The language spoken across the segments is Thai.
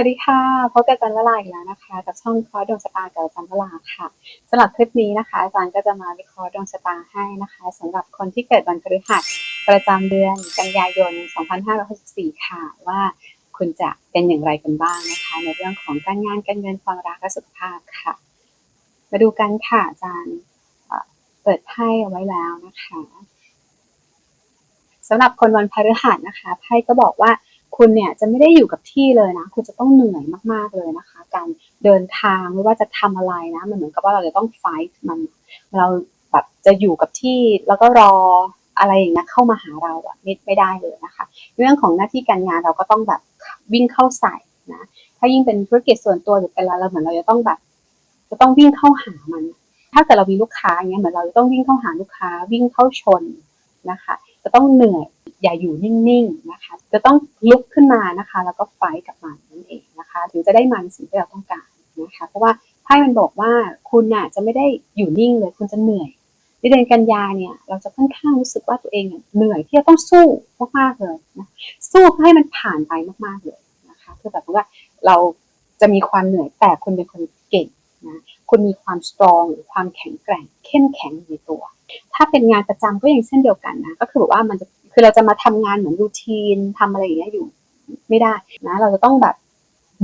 วัสดีค่ะพบกับอาจารย์วลาอีกแล้วนะคะ กับช่องวิเคราะห์ดวงชะตากับอาจารย์วลาค่ะสำหรับคลิปนี้นะคะอาจารย์ก็จะมาวิเคราะห์ดวงชะตาให้นะคะสำหรับคนที่เกิดวันพฤหัสประจำเดือนกันยายน 2564 ค่ะ ว่าคุณจะเป็นอย่างไรกันบ้างนะคะ ในเรื่องของการงานการเงินความรักและสุขภาพค่ะ มาดูกันค่ะอาจารย์เปิดไพ่เอาไว้แล้วนะคะสำหรับคนวันพฤหัสนะคะไพ่ก็บอกว่า คุณเนี่ยจะไม่ได้อยู่กับที่เลยนะ คุณจะต้องเหนื่อยมากๆเลยนะคะ การเดินทางไม่ว่าจะทำอะไรนะ มันเหมือนกับว่าเราจะต้องไฟท์มัน เราแบบจะอยู่กับที่แล้วก็รออะไรอย่างเงี้เข้ามาหาเราอะไม่ไม่ได้เลยนะคะ เรื่องของหน้าที่การงานเราก็ต้องแบบวิ่งเข้าใส่นะ ถ้ายิ่งเป็นธุรกิจส่วนตัวหรือเป็นอะไรเราเหมือนเราจะต้องแบบ จะต้องวิ่งเข้าหามัน ถ้าเกิดเรามีลูกค้าอย่างเงี้ยเหมือนเราจะต้องวิ่งเข้าหาลูกค้าวิ่งเข้าชนนะคะ จะต้องเหนื่อยอย่าอยู่นิ่งๆนะคะ จะต้องลุกขึ้นมานะคะ แล้วก็ไฟกับมันนั่นเองนะคะถึงจะได้มันสิ่งที่เราต้องการนะคะ เพราะว่าไพ่มันบอกว่าคุณน่ะจะไม่ได้อยู่นิ่งเลยคุณจะเหนื่อยในเดือนกันยาเนี่ยเราจะค่อนข้างรู้สึกว่าตัวเองเหนื่อยที่จะต้องสู้มากๆเลยนะสู้เพื่อให้มันผ่านไปมากๆเลยนะคะคือแบบว่าเราจะมีความเหนื่อยแต่คุณเป็นคนเก่งนะคุณมีความสตรองหรือความแข็งแกร่ง เข้มแข็งในตัว ถ้าเป็นงานประจำก็ยังเช่นเดียวกันนะก็คือแบบว่ามันจะคือเราจะมาทำงานเหมือนรูทีนทำอะไรอย่างเงี้ยอยู่ไม่ได้นะ เราจะต้องแบบ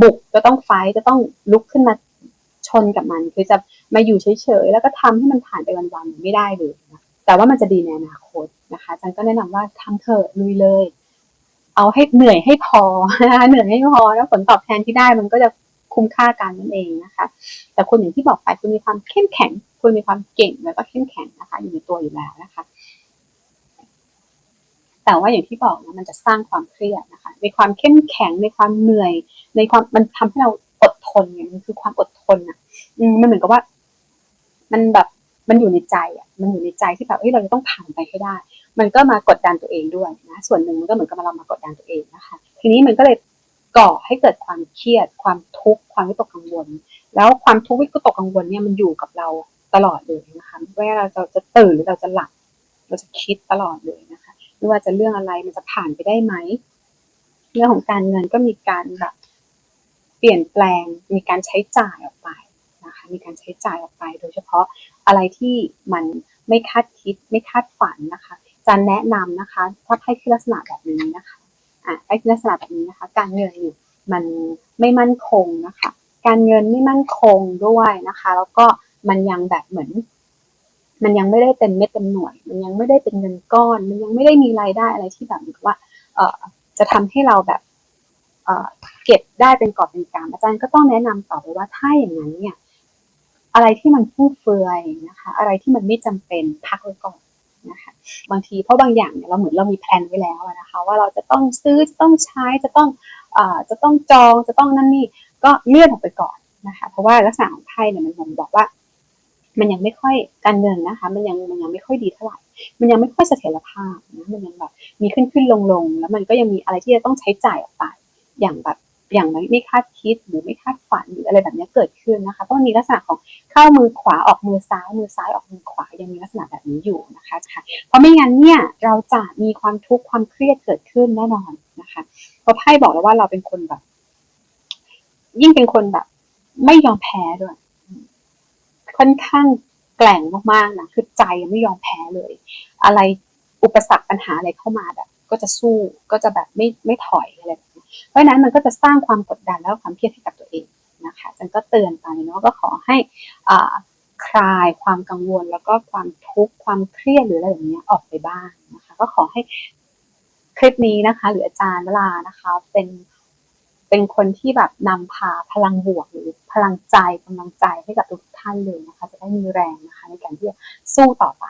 บุกจะต้องไฟจะต้องลุกขึ้นมาชนกับมัน คือจะมาอยู่เฉยๆแล้วก็ทำให้มันผ่านไปวันๆไม่ได้เลยนะแต่ว่ามันจะดีในอนาคตนะคะจันก็แนะนำว่าทำเถอะลุยเลย เอาให้เหนื่อยให้พอนะคะเหนื่อยให้พอแล้วผลตอบแทนที่ได้มันก็จะคุ้มค่ากันนั่นเองนะคะ แต่คุณอย่างที่บอกไปคุณมีความเข้มแข็ง คุณมีความเก่งแล้วก็เข้มแข็งนะคะ อยู่ในตัวอยู่แล้วนะคะ แต่ว่าอย่างที่บอกนะมันจะสร้างความเครียดนะคะ ในความเข้มแข็งในความเหนื่อย ในความมันทำให้เราอดทนไงมันคือความอดทนอะมันเหมือนกับว่า มันแบบมันอยู่ในใจอะ มันอยู่ในใจที่แบบเฮ้ยเราจะต้องผ่านไปให้ได้ มันก็มากดดันตัวเองด้วยนะ ส่วนหนึ่งมันก็เหมือนกับเรามากดดันตัวเองนะคะ ทีนี้มันก็เลยก่อให้เกิดความเครียด ความทุกข์ ความวิตกกังวล แล้วความทุกข์วิตกกังวลเนี่ยมันอยู่กับเรา ตลอดเลยนะคะไม่ว่าเราจะตื่นหรือเราจะหลับ เราจะคิดตลอดเลยนะคะไม่ว่าจะเรื่องอะไรมันจะผ่านไปได้ไหมเรื่องของการเงินก็มีการแบบเปลี่ยนแปลงมีการใช้จ่ายออกไปนะคะมีการใช้จ่ายออกไป โดยเฉพาะอะไรที่มันไม่คาดคิดไม่คาดฝันนะคะจะแนะนำนะคะถ้าไพ่ที่ลักษณะแบบนี้นะคะอะไพ่ที่ลักษณะแบบนี้นะคะ การเงินเนี่ยมันไม่มั่นคงนะคะ การเงินไม่มั่นคงด้วยนะคะ แล้วก็ มันยังแบบเหมือน มันยังไม่ได้เป็นเม็ดเป็นหน่วย มันยังไม่ได้เป็นเงินก้อน มันยังไม่ได้มีรายได้อะไรที่แบบว่า เออจะทำให้เราแบบเออเก็บได้เป็นกอบเป็นกำอาจารย์ก็ต้องแนะนำต่อไปว่าถ้าอย่างนั้นเนี่ย อะไรที่มันฟุ่มเฟือยนะคะ อะไรที่มันไม่จำเป็นพักไว้ก่อนนะคะบางทีเพราะบางอย่างเนี่ยเราเหมือนเรามีแผนไว้แล้วนะคะ ว่าเราจะต้องซื้อจะต้องใช้จะต้องเออจะต้องจองจะต้องนั่นนี่ก็เลื่อนออกไปก่อนนะคะ เพราะว่าลักษณะของไพ่เนี่ยมันบอกว่า มันยังไม่ค่อยการเงินนะคะ มันยังมันยังไม่ค่อยดีเท่าไหร่ มันยังไม่ค่อยเสถียรภาพนะมันยังแบบมีขึ้นขึ้นลงลงแล้วมันก็ยังมีอะไรที่จะต้องใช้จ่ายออกไป อย่างแบบอย่างไม่คาดคิดหรือไม่คาดฝันหรืออะไรแบบนี้เกิดขึ้นนะคะเพราะมีลักษณะของเข้ามือขวาออกมือซ้ายมือซ้ายออกมือขวายังมีลักษณะแบบนี้อยู่นะคะค่ะเพราะไม่งั้นเนี่ยเราจะมีความทุกข์ความเครียดเกิดขึ้นแน่นอนนะคะเพราะไพ่บอกแล้วว่าเราเป็นคนแบบ ยิ่งเป็นคนแบบ ไม่ยอมแพ้ด้วย ค่อนข้างแกล่งมากๆนะคือใจไม่ยอมแพ้เลย อะไรอุปสรรคปัญหาอะไรเข้ามาแบบ ก็จะสู้ก็จะแบบไม่ไม่ถอยอะไรแบบนี้เพราะฉะนั้นมันก็จะสร้างความกดดันแล้วความเครียดให้กับตัวเองนะคะจันก็เตือนไปเนาะก็ขอให้อ่าคลายความกังวลแล้วก็ความทุกข์ความเครียดหรืออะไรอย่างเงี้ยออกไปบ้างนะคะ ก็ขอให้คลิปนี้นะคะ หรืออาจารย์เวลานะคะ เป็น เป็นคนที่แบบนำพาพลังบวกหรือพลังใจกำลังใจให้กับทุกท่านเลยนะคะ จะได้มีแรงนะคะในการที่จะสู้ต่อไป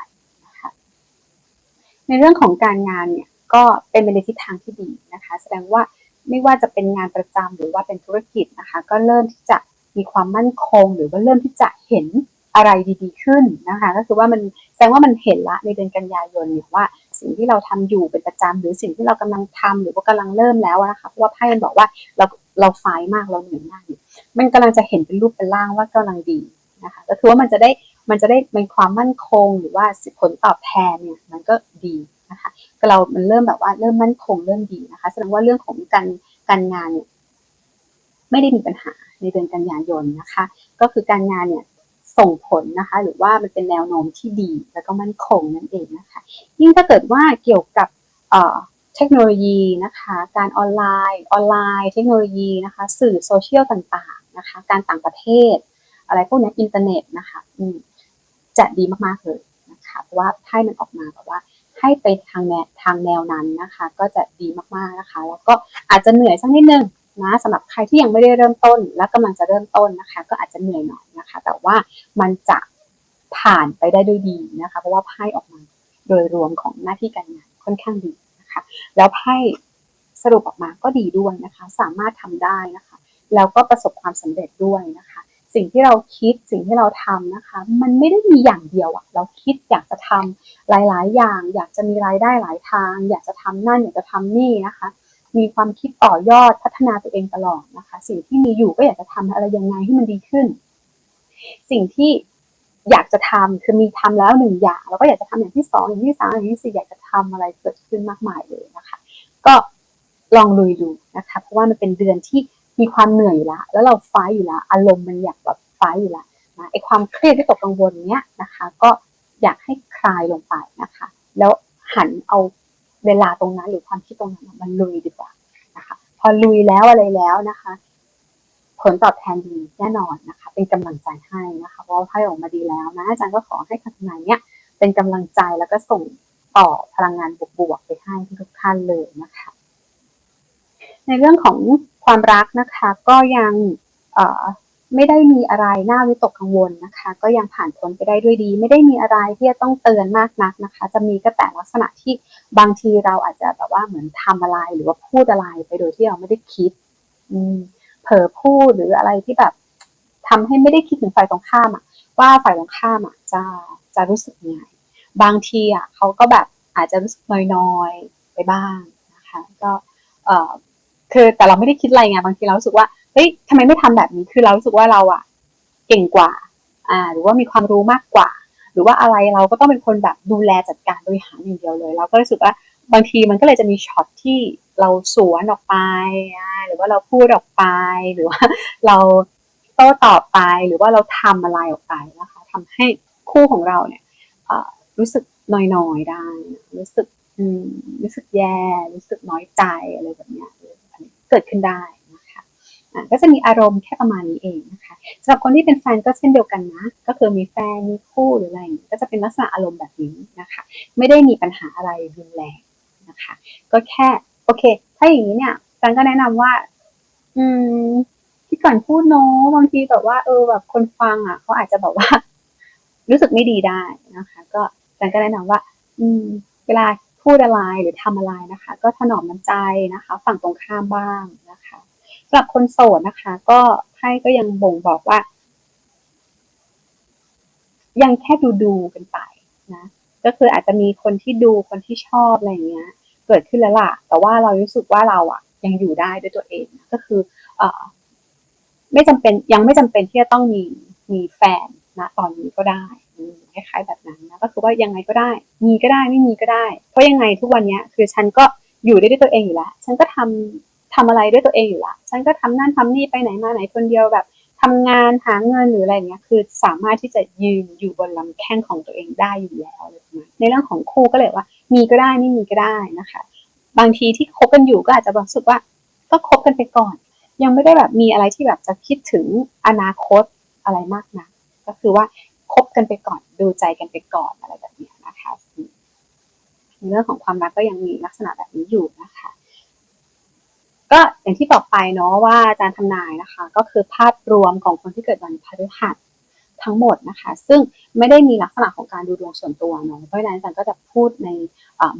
นะคะ ในเรื่องของการงานเนี่ยก็เป็นไปในทิศทางที่ดีนะคะ แสดงว่าไม่ว่าจะเป็นงานประจำหรือว่าเป็นธุรกิจนะคะ ก็เริ่มที่จะมีความมั่นคง หรือว่าเริ่มที่จะเห็นอะไรดีๆขึ้นนะคะ ก็คือว่ามันแสดงว่ามันเห็นละในเดือนกันยายนเนี่ยว่า สิ่งที่เราทำอยู่เป็นประจำหรือสิ่งที่เรากำลังทำหรือว่ากำลังเริ่มแล้วนะคะเพราะว่าไพ่มันบอกว่าเราเราไฟมากเราเหนื่อยมากมันกำลังจะเห็นเป็นรูปเป็นร่างว่ากำลังดีนะคะก็คือว่ามันจะได้มันจะได้เป็นความมั่นคงหรือว่าผลตอบแทนเนี่ยมันก็ดีนะคะก็เรามันเริ่มแบบว่าเริ่มมั่นคงเริ่มดีนะคะแสดงว่าเรื่องของการการงานเนี่ยไม่ได้มีปัญหาในเดือนกันยายนนะคะ ก็คือการงานเนี่ย ส่งผลนะคะ หรือว่ามันเป็นแนวโน้มที่ดีแล้วก็มั่นคงนั่นเองนะคะ ยิ่งถ้าเกิดว่าเกี่ยวกับเทคโนโลยีนะคะ การออนไลน์ออนไลน์ เทคโนโลยีนะคะ สื่อโซเชียลต่างๆนะคะ การต่างประเทศ อะไรพวกนี้อินเทอร์เน็ตนะคะจะดีมากๆเลยนะคะเพราะว่าไพ่มันออกมาแบบว่าให้ไปทางแนวทางแนวนั้นนะคะ ก็จะดีมากๆนะคะ แล้วก็อาจจะเหนื่อยสักนิดนึง นะสำหรับใครที่ยังไม่ได้เริ่มต้น และกำลังจะเริ่มต้นนะคะ ก็อาจจะเหนื่อยหน่อยนะคะ แต่ว่ามันจะผ่านไปได้ด้วยดีนะคะ เพราะว่าไพ่ออกมาโดยรวมของหน้าที่การงานค่อนข้างดีนะคะ แล้วไพ่สรุปออกมาก็ดีด้วยนะคะ สามารถทำได้นะคะ แล้วก็ประสบความสำเร็จด้วยนะคะ สิ่งที่เราคิดสิ่งที่เราทำนะคะ มันไม่ได้มีอย่างเดียวอะเราคิดอยากจะทำหลาย ๆ อย่าง อยากจะมีรายได้หลายทาง อยากจะทำนั่นอยากจะทำนี่นะคะ มีความคิดต่อยอดพัฒนาตัวเองตลอดนะคะ สิ่งที่มีอยู่ก็อยากจะทำอะไรยังไงให้มันดีขึ้น สิ่งที่อยากจะทำคือมีทำแล้วหนึ่งอย่างแล้วก็อยากจะทำอย่างที่สองอย่างที่สามอย่างที่สี่อยากจะทำอะไรเกิดขึ้นมากมายเลยนะคะ ก็ลองลุยดูนะคะเพราะว่ามันเป็นเดือนที่มีความเหนื่อยอยู่แล้วแล้วเราฟ้าอยู่แล้วอารมณ์มันอยากแบบฟ้าอยู่แล้วนะไอความเครียดที่ตกกังวลเนี้ยนะคะ ก็อยากให้คลายลงไปนะคะ แล้วหันเอา เวลาตรงนั้นหรือความคิดตรงนั้นมันลุยดีกว่านะคะ พอลุยแล้วอะไรแล้วนะคะ ผลตอบแทนดีแน่นอนนะคะ เป็นกำลังใจให้นะคะเพราะว่าไพ่ออกมาดีแล้วนะอาจารย์ก็ขอให้คำทำนายเนี้ยเป็นกำลังใจแล้วก็ส่งต่อพลังงานบวกๆไปให้ทุกท่านเลยนะคะ ในเรื่องของความรักนะคะ ก็ยัง ไม่ได้มีอะไรน่าวิตกกังวลนะคะ ก็ยังผ่านพ้นไปได้ด้วยดี ไม่ได้มีอะไรที่จะต้องเตือนมากนักนะคะ จะมีก็แต่ลักษณะที่บางทีเราอาจจะแบบว่าเหมือนทำอะไรหรือว่าพูดอะไรไปโดยที่เราไม่ได้คิด อืมเผลอพูดหรืออะไรที่แบบทำให้ไม่ได้คิดถึงฝ่ายตรงข้ามอะว่าฝ่ายตรงข้ามอะจะจะรู้สึกยังไงบางทีอะเขาก็แบบอาจจะรู้สึกน้อยๆไปบ้างนะคะ ก็เออคือแต่เราไม่ได้คิดอะไรไงบางทีเราสึกว่า เฮ้ยทำไมไม่ทำแบบนี้ คือเรารู้สึกว่าเราอะเก่งกว่า อ่า หรือว่ามีความรู้มากกว่า หรือว่าอะไรเราก็ต้องเป็นคนแบบดูแลจัดการบริหารอย่างเดียวเลย เราก็รู้สึกว่าบางทีมันก็เลยจะมีช็อตที่เราสวนออกไป หรือว่าเราพูดออกไป หรือว่าเราโต้ตอบไป หรือว่าเราทำอะไรออกไปนะคะทำให้คู่ของเราเนี่ยรู้สึกน้อยๆได้ รู้สึกรู้สึกแย่ รู้สึกน้อยใจอะไรแบบนี้เกิดขึ้นได้ ก็จะมีอารมณ์แค่ประมาณนี้เองนะคะสำหรับคนที่เป็นแฟนก็เช่นเดียวกันนะ ก็คือมีแฟนมีคู่หรืออะไรก็จะเป็นลักษณะอารมณ์แบบนี้นะคะ ไม่ได้มีปัญหาอะไรรุนแรงนะคะ ก็แค่โอเค ถ้าอย่างนี้เนี่ยจันก็แนะนำว่า อืมที่ก่อนพูดเนาะบางทีแบบว่า เออแบบคนฟังอะเขาอาจจะแบบว่า รู้สึกไม่ดีได้นะคะ ก็จันก็แนะนำว่า อืม เวลาพูดอะไรหรือทำอะไรนะคะ ก็ถนอมน้ำใจนะคะ ฝั่งตรงข้ามบ้าง หรับคนโสดนะคะ ก็ไพ่ก็ยังบ่งบอกว่า ยังแค่ดูดูกันไปนะก็คืออาจจะมีคนที่ดูคนที่ชอบอะไรเงี้ย เกิดขึ้นแล้วล่ะ แต่ว่าเรารู้สึกว่าเราอะยังอยู่ได้ด้วยตัวเองก็คือ เอ่อไม่จำเป็นยังไม่จำเป็นที่จะต้องมีมีแฟนนะตอนนี้ก็ได้คล้ายๆแบบนั้นนะก็คือว่ายังไงก็ได้ มีก็ได้ไม่มีก็ได้ เพราะยังไงทุกวันนี้คือฉันก็อยู่ได้ด้วยตัวเองอยู่แล้วฉันก็ทำ ทำอะไรด้วยตัวเองอยู่ล้วฉันก็ทำนั่นทำนี่ไปไหนมาไหนคนเดียวแบบทำงานหาเงินหรืออะไรเงี้ยคือสามารถที่จะยืนอยู่บนลำแข้งของตัวเองได้อยู่แล้วในเรื่องของคู่ก็เลยว่า มีก็ได้ไม่มีก็ได้นะคะ บางทีที่คบกันอยู่ก็อาจจะรู้สึกว่า ก็คบกันไปก่อน ยังไม่ได้แบบมีอะไรที่แบบจะคิดถึงอนาคตอะไรมากนะก็คือว่าคบกันไปก่อนดูใจกันไปก่อนอะไรแบบนี้นะคะในเรื่องของความรักก็ยังมีลักษณะแบบนี้อยู่นะคะ ก็อย่างที่บอกไปเนาะว่าอาจารย์ทำนายนะคะ ก็คือภาพรวมของคนที่เกิดวันพฤหัสทั้งหมดนะคะ ซึ่งไม่ได้มีลักษณะของการดูดวงส่วนตัวเนาะเพราะฉะนั้นอาจารย์ก็จะพูดใน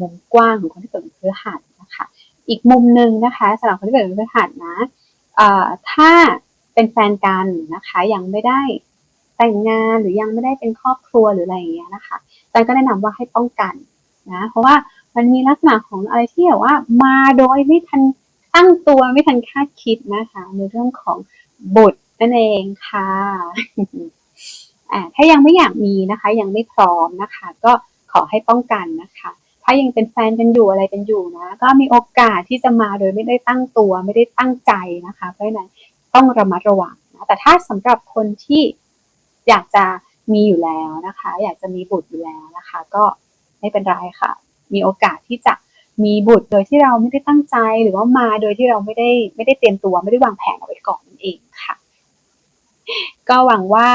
มุมกว้างของคนที่เกิดวันพฤหัสนะคะ อีกมุมหนึ่งนะคะสำหรับคนที่เกิดวันพฤหัสนะถ้าเป็นแฟนกันนะคะยังไม่ได้แต่งงานหรือยังไม่ได้เป็นครอบครัวหรืออะไรอย่างเงี้ยนะคะอาจารย์ก็แนะนำว่าให้ป้องกันนะเพราะว่ามันมีลักษณะของอะไรที่แบบว่ามาโดยไม่ทัน ตั้งตัวไม่ทันคาดคิดนะคะ ในเรื่องของบุตรนั่นเองค่ะถ้ายังไม่อยากมีนะคะ ยังไม่พร้อมนะคะ ก็ขอให้ป้องกันนะคะ ถ้ายังเป็นแฟนกันอยู่อะไรกันอยู่นะ ก็มีโอกาสที่จะมาโดยไม่ได้ตั้งตัวไม่ได้ตั้งใจนะคะ เพราะฉะนั้นต้องระมัดระวังนะแต่ถ้าสำหรับคนที่อยากจะมีอยู่แล้วนะคะ อยากจะมีบุตรอยู่แล้วนะคะ ก็ไม่เป็นไรค่ะ มีโอกาสที่จะ มีบุตรโดยที่เราไม่ได้ตั้งใจหรือว่ามาโดยที่เราไม่ได้ไม่ได้เตรียมตัวไม่ได้วางแผนเอาไว้ก่อนนั่นเองค่ะ ก็หวังว่า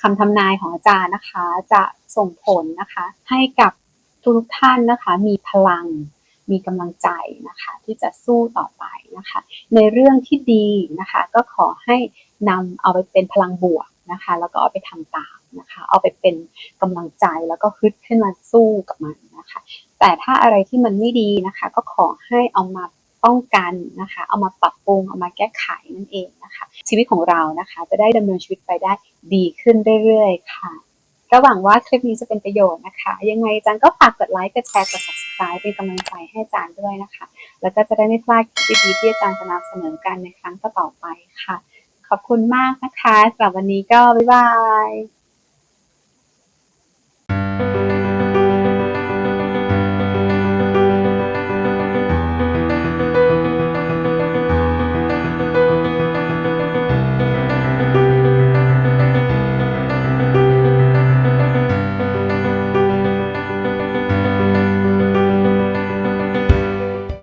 คำทำนายของอาจารย์นะคะ จะส่งผลนะคะ ให้กับทุกท่านนะคะ มีพลังมีกำลังใจนะคะ ที่จะสู้ต่อไปนะคะ ในเรื่องที่ดีนะคะ ก็ขอให้นำเอาไปเป็นพลังบวก นะคะ แล้วก็เอาไปทำตามนะคะ เอาไปเป็นกำลังใจแล้วก็ฮึดขึ้นมาสู้กับมันนะคะ แต่ถ้าอะไรที่มันไม่ดีนะคะ ก็ขอให้เอามาป้องกันนะคะ เอามาปรับปรุง เอามาแก้ไขนั่นเองนะคะ ชีวิตของเรานะคะ จะได้ดำเนินชีวิตไปได้ดีขึ้นเรื่อยๆค่ะก็หวังว่าคลิปนี้จะเป็นประโยชน์นะคะ ยังไงจารย์ก็ฝากกดไลค์ กดแชร์ กด subscribe เป็นกำลังใจให้จารย์ด้วยนะคะ แล้วก็จะได้ไม่พลาดคลิปดีๆที่อาจารย์จะนำเสนอกันในครั้งต่อไปค่ะ ขอบคุณมากนะคะสำหรับวันนี้ก็บ๊ายบาย